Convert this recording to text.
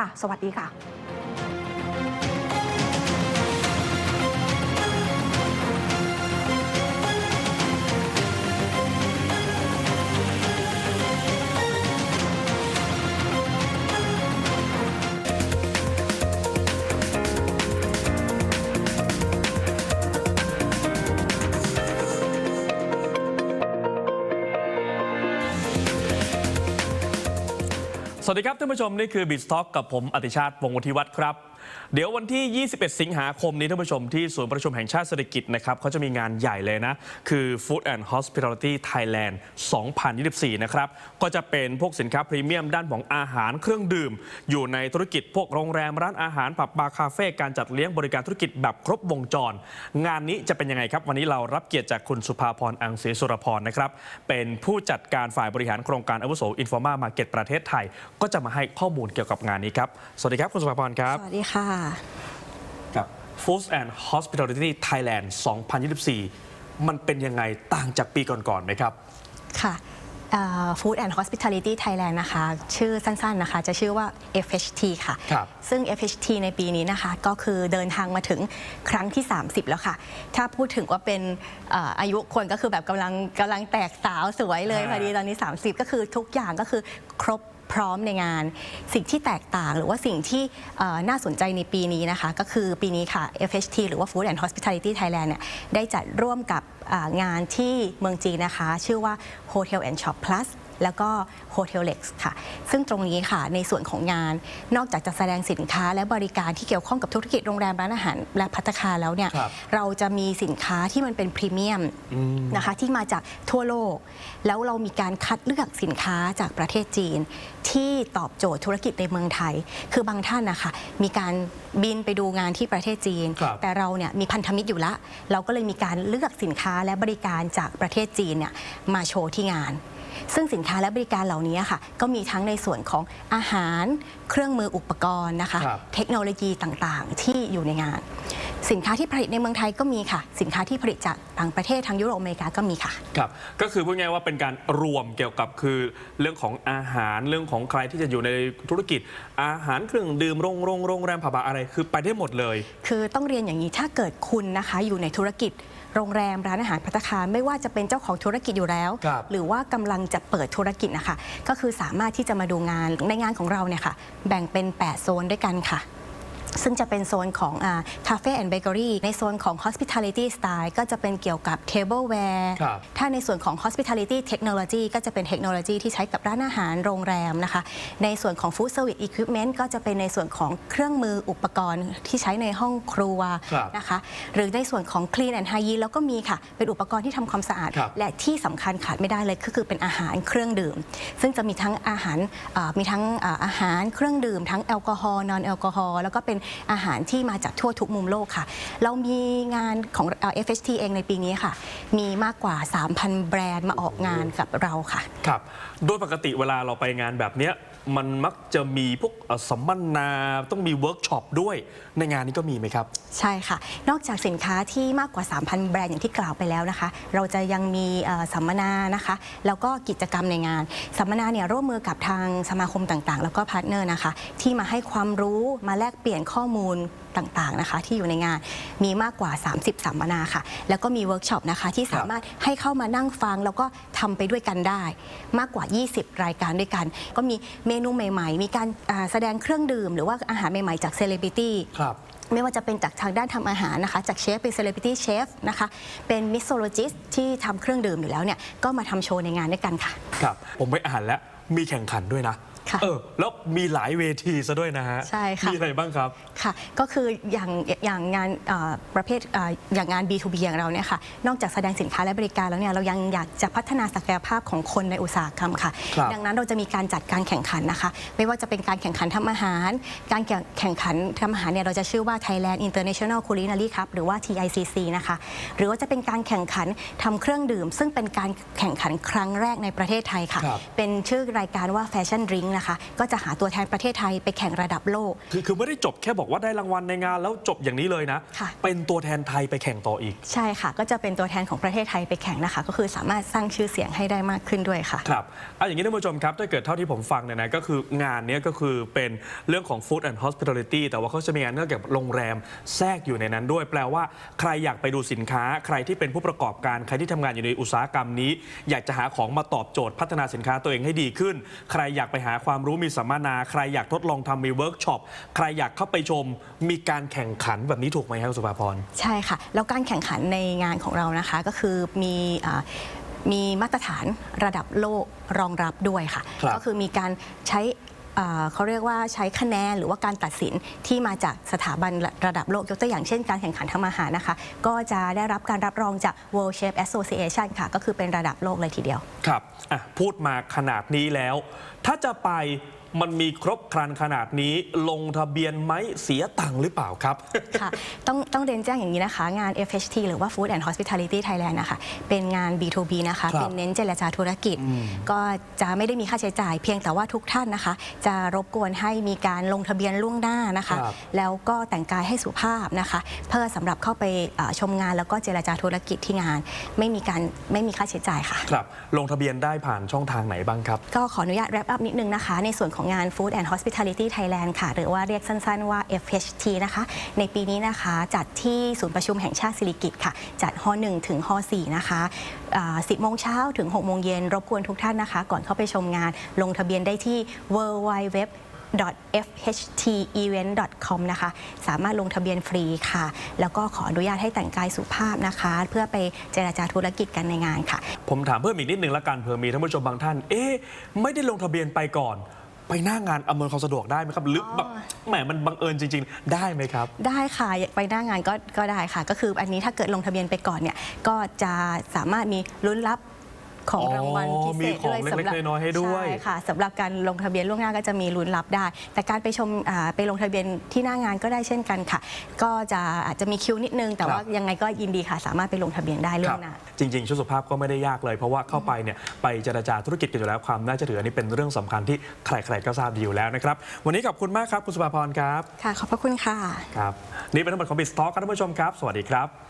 ค่ะสวัสดีค่ะ สวัสดีครับท่านผู้ชม นี่คือบิ t ท็อกกับผมอติชาติวงศ์วุฒิวัฒน์ครับ เดี๋ยววันที่ 21 สิงหาคมนี้ท่านผู้ชมที่ศูนย์ประชุมแห่งชาติเศรษฐกิจนะครับเขาจะมีงานใหญ่เลยนะ คือ Food and Hospitality Thailand 2024 นะครับ ก็จะเป็นพวกสินค้าพรีเมียมด้านของอาหารเครื่องดื่ม อยู่ในธุรกิจพวกโรงแรมร้านอาหารผับบาร์คาเฟ่การจัดเลี้ยงบริการธุรกิจแบบครบวงจร งานนี้จะเป็นยังไงครับ วันนี้เรารับเกียรติจากคุณสุภาพรอังศรีสุรพรนะครับเป็นผู้จัดการฝ่ายบริหารโครงการอาวุโสอินฟอร์มามาร์เก็ตประเทศไทย ก็จะมาให้ข้อมูลเกี่ยวกับงานนี้ครับสวัสดีครับคุณสุภาพรครับสวัสดีค่ะกับ Food and Hospitality Thailand 2024 มันเป็นยังไงต่างจากปีก่อนๆไหมครับ ค่ะเอ่อ Food and Hospitality Thailand นะคะ ชื่อสั้นๆนะคะ จะชื่อว่า FHT ค่ะ ครับ ซึ่ง FHT ในปีนี้นะคะ ก็คือเดินทางมาถึงครั้งที่ 30 แล้วค่ะ ถ้าพูดถึงว่าเป็นเอ่ออายุคนก็คือแบบกำลังกำลังแตกสาวสวยเลยอ่า พอดีตอนนี้ 30 ก็คือทุกอย่างก็คือครบ พร้อมในงาน สิ่งที่แตกต่างหรือว่าสิ่งที่น่าสนใจในปีนี้นะคะ ก็คือปีนี้ค่ะ FHT หรือว่า Food and Hospitality Thailand เนี่ยได้จัดร่วมกับงานที่เมืองจีนนะคะ ชื่อว่า Hotel and Shop Plus แล้วก็ Hotel Lex ค่ะ ซึ่งตรงนี้ค่ะในส่วนของงานนอกจากจะแสดงสินค้าและบริการที่เกี่ยวข้องกับธุรกิจโรงแรมร้านอาหารและพัตตาคารแล้วเนี่ยครับเราจะมีสินค้าที่มันเป็นพรีเมียมนะคะที่มาจากทั่วโลก แล้วเรามีการคัดเลือกสินค้าจากประเทศจีน ที่ตอบโจทย์ธุรกิจในเมืองไทย คือบางท่านนะคะมีการบินไปดูงานที่ประเทศจีน ครับ แต่เราเนี่ยมีพันธมิตรอยู่ละ เราก็เลยมีการเลือกสินค้าและบริการจากประเทศจีนเนี่ยมาโชว์ที่งาน ซึ่งสินค้าและบริการเหล่านี้ค่ะ ก็มีทั้งในส่วนของอาหาร เครื่องมืออุปกรณ์นะคะ ครับ เทคโนโลยีต่างๆ ที่อยู่ในงาน สินค้าที่ผลิตในเมืองไทยก็มีค่ะ สินค้าที่ผลิตจากต่างประเทศทางยุโรปอเมริกาก็มีค่ะ ครับ ก็คือพูดง่ายๆว่าเป็นการรวมเกี่ยวกับคือเรื่องของอาหารเรื่องของใครที่จะอยู่ในธุรกิจ อาหารเครื่องดื่มโรงโรงโรงแรมผับบาร์อะไรคือไปได้หมดเลย คือต้องเรียนอย่างนี้ถ้าเกิดคุณนะคะอยู่ในธุรกิจ โรงแรมร้านอาหารพัตตาคารไม่ว่าจะเป็นเจ้าของธุรกิจอยู่แล้ว ครับหรือว่ากำลังจะเปิดธุรกิจนะคะก็คือสามารถที่จะมาดูงานในงานของเราเนี่ยค่ะแบ่งเป็น 8 โซนด้วยกันค่ะ ซึ่งจะเป็นโซนของคาเฟ่แอนด์เบเกอรี่ในโซนของ hospitality style ก็จะเป็นเกี่ยวกับ tableware ครับถ้าในส่วนของ hospitality technology ก็จะเป็นเทคโนโลยีที่ใช้กับร้านอาหารโรงแรมนะคะ ในส่วนของ food service equipment ก็จะเป็นในส่วนของเครื่องมืออุปกรณ์ที่ใช้ในห้องครัวครับนะคะ หรือในส่วนของ clean and hygiene แล้วก็มีค่ะ เป็นอุปกรณ์ที่ทำความสะอาดครับและที่สำคัญขาดไม่ได้เลยก็คือเป็นอาหารเครื่องดื่ม ซึ่งจะมีทั้งอาหารเอ่อมีทั้งเอ่ออาหารเครื่องดื่ม ทั้งแอลกอฮอล์นอนแอลกอฮอล์แล้วก็เป็นอาหารที่มาจากทั่วทุกมุมโลกค่ะ เรามีงานของเอ่อ FHT เองในปีนี้ค่ะ มีมากกว่า 3,000 แบรนด์มาออกงานกับเราค่ะ ครับ โดยปกติเวลาเราไปงานแบบเนี้ยมันมักจะมีพวกเอ่อสัมมนาต้องมีเวิร์กช็อปด้วย ในงานนี้ก็มีไหมครับ ใช่ค่ะ นอกจากสินค้าที่มากกว่า 3,000 แบรนด์อย่างที่กล่าวไปแล้วนะคะ เราจะยังมีเอ่อสัมมนานะคะ แล้วก็กิจกรรมในงาน สัมมนาเนี่ยร่วมมือกับทางสมาคมต่างๆ แล้วก็พาร์ทเนอร์นะคะ ที่มาให้ความรู้มาแลกเปลี่ยนข้อมูลต่างๆนะคะที่อยู่ในงานมีมากกว่า 30สัมมนาค่ะ แล้วก็มีเวิร์กช็อปนะคะที่สามารถให้เข้ามานั่งฟัง แล้วก็ทำไปด้วยกันได้ มากกว่า 20 รายการด้วยกัน ก็มีเมนูใหม่ ๆ มีการอ่าแสดงเครื่องดื่ม หรือว่าอาหารใหม่ๆจากเซเลบริตี้ครับไม่ว่าจะเป็นจากทางด้านทำอาหารนะคะ จากเชฟเป็นเซเลบริตี้เชฟนะคะ เป็นมิสโซโลจิสที่ทำเครื่องดื่มอยู่แล้วเนี่ย ก็มาทำโชว์ในงานด้วยกันค่ะ ครับ ผมไปอ่านแล้ว มีแข่งขันด้วยนะ ค่ะเออแล้วมีหลายเวทีซะด้วยนะฮะใช่ค่ะ มีอะไรบ้างครับ ค่ะ ก็คืออย่างอย่างงานเอ่อประเภทเอ่ออย่างงาน B2B อย่างเราเนี่ยค่ะ นอกจากแสดงสินค้าและบริการแล้วเนี่ยเรายังอยากจะพัฒนาศักยภาพของคนในอุตสาหกรรมค่ะ ครับ ดังนั้นเราจะมีการจัดการแข่งขันนะคะ ไม่ว่าจะเป็นการแข่งขันทำอาหาร การแข่งแข่งขันทำอาหารเนี่ยเราจะชื่อว่า Thailand International Culinary Cup หรือว่า TICC นะคะ หรือว่าจะเป็นการแข่งขันทำเครื่องดื่ม ซึ่งเป็นการแข่งขันครั้งแรกในประเทศไทยค่ะ ครับ เป็นชื่อรายการว่า Fashion Drink นะคะ ก็จะหาตัวแทนประเทศไทยไปแข่งระดับโลก คือคือไม่ได้จบแค่บอกว่าได้รางวัลในงานแล้วจบอย่างนี้เลยนะ ค่ะ เป็นตัวแทนไทยไปแข่งต่ออีก ใช่ค่ะ ก็จะเป็นตัวแทนของประเทศไทยไปแข่งนะคะ ก็คือสามารถสร้างชื่อเสียงให้ได้มากขึ้นด้วยค่ะ ครับเอาอย่างนี้ท่านผู้ชมครับ ถ้าเกิดเท่าที่ผมฟังเนี่ยนะ ก็คืองานเนี้ยก็คือเป็นเรื่องของ Food and Hospitality แต่ว่าเขาจะมีงานเรื่องเกี่ยวกับโรงแรมแทรกอยู่ในนั้นด้วย แปลว่าใครอยากไปดูสินค้า ใครที่เป็นผู้ประกอบการ ใครที่ทำงานอยู่ในอุตสาหกรรมนี้ อยากจะหาของมาตอบโจทย์พัฒนาสินค้าตัวเองให้ดีขึ้น ใครอยากไปหาความรู้มีสัมมนา ใครอยากทดลองทำมีเวิร์กช็อปใครอยากเข้าไปชมมีการแข่งขันแบบนี้ถูกไหมครับคุณสุภาพร ใช่ค่ะ แล้วการแข่งขันในงานของเรานะคะก็คือมีอ่ามีมาตรฐานระดับโลกรองรับด้วยค่ะ ครับ ก็คือมีการใช้อ่า เขาเรียกว่าใช้คะแนนหรือว่าการตัดสินที่มาจากสถาบันระดับโลกยกตัวอย่างเช่นการแข่งขันทำอาหารนะคะ ก็จะได้รับการรับรองจาก World Chef Association ค่ะ ก็คือเป็นระดับโลกเลยทีเดียว ครับ อะ พูดมาขนาดนี้แล้ว ถ้าจะไป มันมีครบครันขนาดนี้ลงทะเบียนไหมเสียตังค์หรือเปล่าครับ ค่ะต้องต้องเรียนแจ้งอย่างนี้นะคะ งาน FHT หรือว่า Food and Hospitality Thailand นะคะ เป็นงาน B2B นะคะ ครับเป็นเน้นเจรจาธุรกิจก็จะไม่ได้มีค่าใช้จ่ายเพียงแต่ว่าทุกท่านนะคะ จะรบกวนให้มีการลงทะเบียนล่วงหน้านะคะ ครับ แล้วก็แต่งกายให้สุภาพนะคะ เพื่อสำหรับเข้าไปเอ่อชมงานแล้วก็เจรจาธุรกิจที่งาน ไม่มีการไม่มีค่าใช้จ่ายค่ะ ครับ ลงทะเบียนได้ผ่านช่องทางไหนบ้างครับ ก็ขออนุญาต wrap up นิดนึงนะคะ ในส่วนของงาน Food and Hospitality Thailand ค่ะ หรือว่าเรียกสั้นๆว่า FHT นะคะ ในปีนี้นะคะจัดที่ศูนย์ประชุมแห่งชาติสิริกิติ์ค่ะ จัดฮ1ถึงฮ4นะคะ10โมงเช้าถึง6โมงเย็นรบกวนทุกท่านนะคะ ก่อนเข้าไปชมงานลงทะเบียนได้ที่ www fhtevent.com นะคะ สามารถลงทะเบียนฟรีค่ะ แล้วก็ขออนุญาตให้แต่งกายสุภาพนะคะ เพื่อไปเจราจาธุรกิจกันในงานค่ะ ผมถามเพิ่มอีกนิดนึงละกันเผื่อมีท่านผู้ชมบางท่าน เอ๊ะ ไม่ได้ลงทะเบียนไปก่อน ไปหน้างานอำนวยความสะดวกได้ไหมครับหรือแบบแหมมันบังเอิญจริง ๆ ได้ไหมครับ ได้ค่ะไปหน้างานก็ก็ได้ค่ะ ก็คืออันนี้ถ้าเกิดลงทะเบียนไปก่อนเนี่ยก็จะสามารถมีลุ้นรับ ของอ๋อรางวัลพิเศษมีของด้วยเล็กๆน้อยๆให้ด้วยใช่ค่ะสำหรับการลงทะเบียนล่วงหน้าก็จะมีลุ้นรับได้ แต่การไปชมอ่าไปลงทะเบียนที่หน้างานก็ได้เช่นกันค่ะ ก็จะอาจจะมีคิวนิดนึง แต่ว่ายังไงก็ยินดีค่ะ สามารถไปลงทะเบียนได้ล่ควรังหน้า จริง ๆ ชุดสุภาพก็ไม่ได้ยากเลย เพราะว่าเข้าไปเนี่ยไปเจรจาธุรกิจกันอยู่แล้วความน่าเชื่อถืออันนี้เป็นเรื่องสำคัญที่ใครๆก็ทราบดีอยู่แล้วนะครับ วันนี้ขอบคุณมากครับคุณสุภาพรครับค่ะ ขอบพระคุณค่ะ ครับนี่เป็นทั้งหมดของบิสต็อกครับท่านผู้ชมครับ สวัสดีครับ